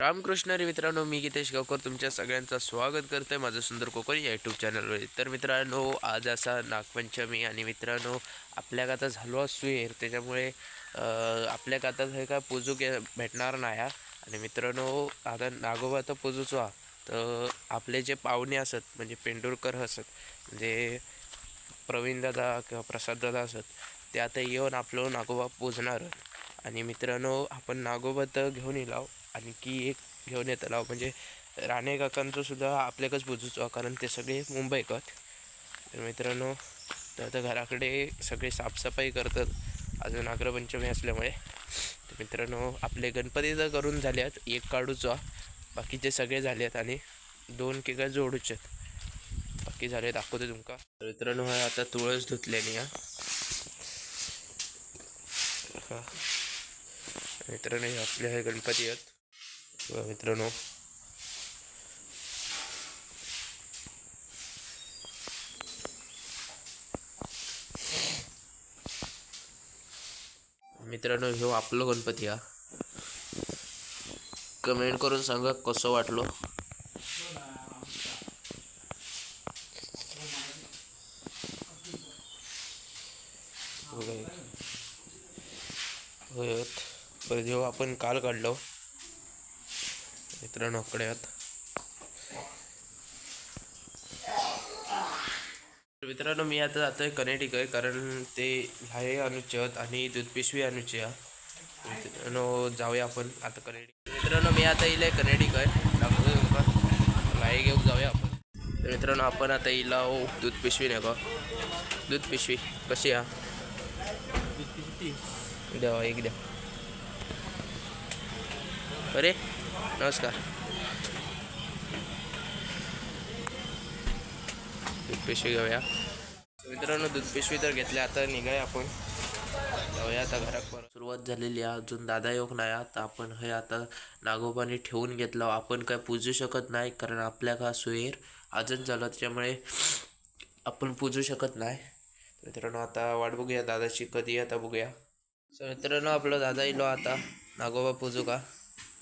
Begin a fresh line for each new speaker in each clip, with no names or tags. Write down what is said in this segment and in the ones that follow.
रामकृष्ण रे मित्रांनो मी गीतेश गावकर तुमच्या सगळ्यांचं स्वागत करतो आहे माझं सुंदर कोकण या यूट्यूब चॅनलवर तर मित्रांनो आज असा नागपंचमी आणि मित्रांनो आपल्या आता झालो असू त्याच्यामुळे आपल्या आता हे काय पूजू के भेटणार नाही हा. आणि मित्रांनो आता नागोबा तर पूजूच हा. तर आपले जे पाहुणे असत म्हणजे पेंडुरकर असत म्हणजे प्रवीण दादा किंवा प्रसाद दादा असत ते आता येऊन आपलं नागोबा पूजणार. आणि मित्रांनो आपण नागोबा तर घेऊन येलाव आणखी एक घेऊन येतलाव म्हणजे राणे काकांचं सुद्धा आपल्याकच बुजूचो कारण ते सगळे मुंबईकत तर मित्रांनो तर आता घराकडे सगळे साफसफाई करतात. अजून नागरपंचमी असल्यामुळे. तर मित्रांनो आपले गणपती तर करून झाल्यात एक काढूचो बाकीचे सगळे झाले आहेत आणि दोन केका जोडूचे आहेत. बाकी झाले दाखवतो तुमका. तर मित्रांनो हा आता तुळस धुतलेली हा. मित्रांनो हे आपले हे गणपती आहेत. मित्रांनो मित्रांनो ह्यो आपलो गणपती हा. कमेंट करून सांगा कसं वाटलो. परत ह्यो आपण काल काढलो मित्रांनो कडे आहेत मित्रांनो मी आता कनेटिक आहे कारण ते ह्याही अनुचे आहेत आणि दूध पिशवी अनुचे आहे मित्रांनो जाऊया आपण आता कनेटिक मित्रांनो मी आता येईल कनेटिक आहे दाखवतो तुमका घेऊन जाऊया आपण. तर मित्रांनो आपण आता येईला दूध पिशवी नाही का दूध पिशवी कशी आहे? द्या एक द्या. अरे! नमस्कार. दूध पिशवी घेऊया. मित्रांनो दूध पिशवी तर घेतल्या आता निघाय आपण. जाऊया आता घरात परत. सुरुवात झालेली आहे अजून दादा योग नाही आता आपण हे आता नागोबाने ठेवून घेतलं. आपण काय पूजू शकत नाही कारण आपल्या का सोयीर आजच झालं त्याच्यामुळे आपण पूजू शकत नाही. मित्रांनो आता वाट बघूया दादाची कधी आता बघूया. मित्रांनो आपलं दादा इलो आता. नागोबा पूजू का?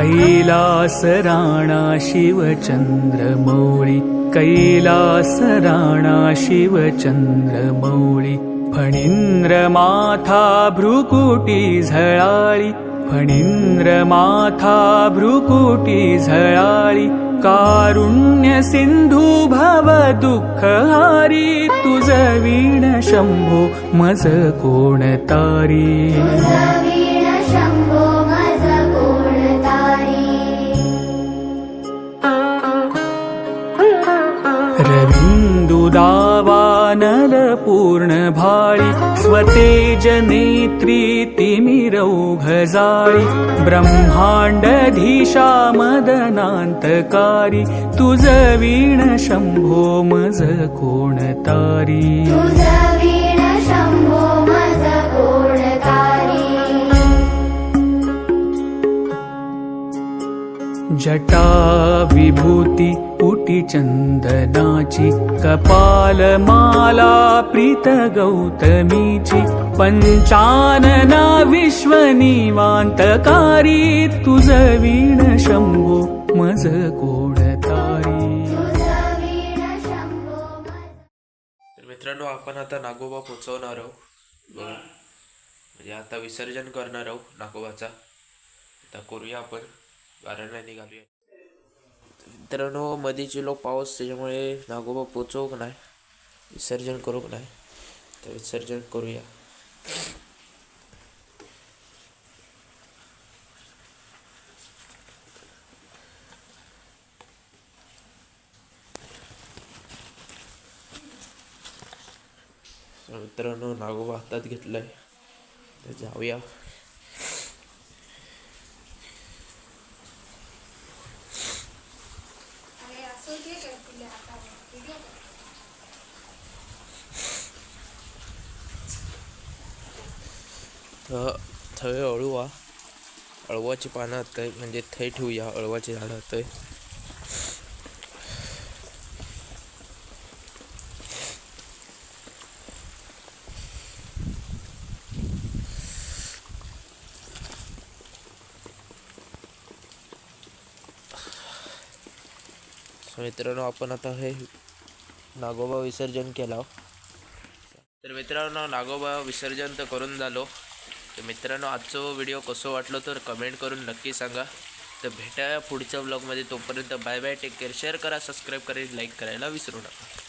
कैलास राणा शिवचंद्रमौळी कैलास राणा शिवचंद्रमौळी फणींद्र माथा भ्रुकुटी झळाळी फणींद्र माथा भ्रुकुटी झळाळी कारुण्य सिंधू भव दुःख हारी तुझ वीण शंभो मज कोण स्वतेज नेत्री तिमिरौघजाळी ब्रह्माण्डधीशा मदनान्तकारी तुझ वीण शम्भो मज कोणतारी जटा विभूती उटी चंदनाची कपालमाला प्रीत गौतमीची पंचानना विश्वनिवान्तकारी तुझ वीण शंभो मज कोणतारी
तर मित्रांनो आपण आता नागोबा पोचवणार आहोत. म्हणजे आता विसर्जन करणार आहोत नागोबाचा. आता करूया आपण. गाऱ्याला निघालूया मित्रांनो मध्येचे लोक पाऊस त्याच्यामुळे नागोबा पोचवू नाही विसर्जन करू नाही. तर विसर्जन करूया. मित्रांनो नागोबा हातात घेतलाय. तर जाऊया. थवे अळू आ. अळवाची पानात काही म्हणजे थंय ठेवूया अळवाची झाड आहेत मित्रांनो आपण आता हे नागोबा विसर्जन केला तर मित्रांनो नागोबा विसर्जन तर करून झालो. तर मित्रांनो आजचो व्हिडिओ कसं वाटलं तर कमेंट करून नक्की सांगा. तर भेटाया पुढच्या ब्लॉगमध्ये तोपर्यंत bye bye take care share करा सबस्क्राईब करा लाईक करायला विसरू नका.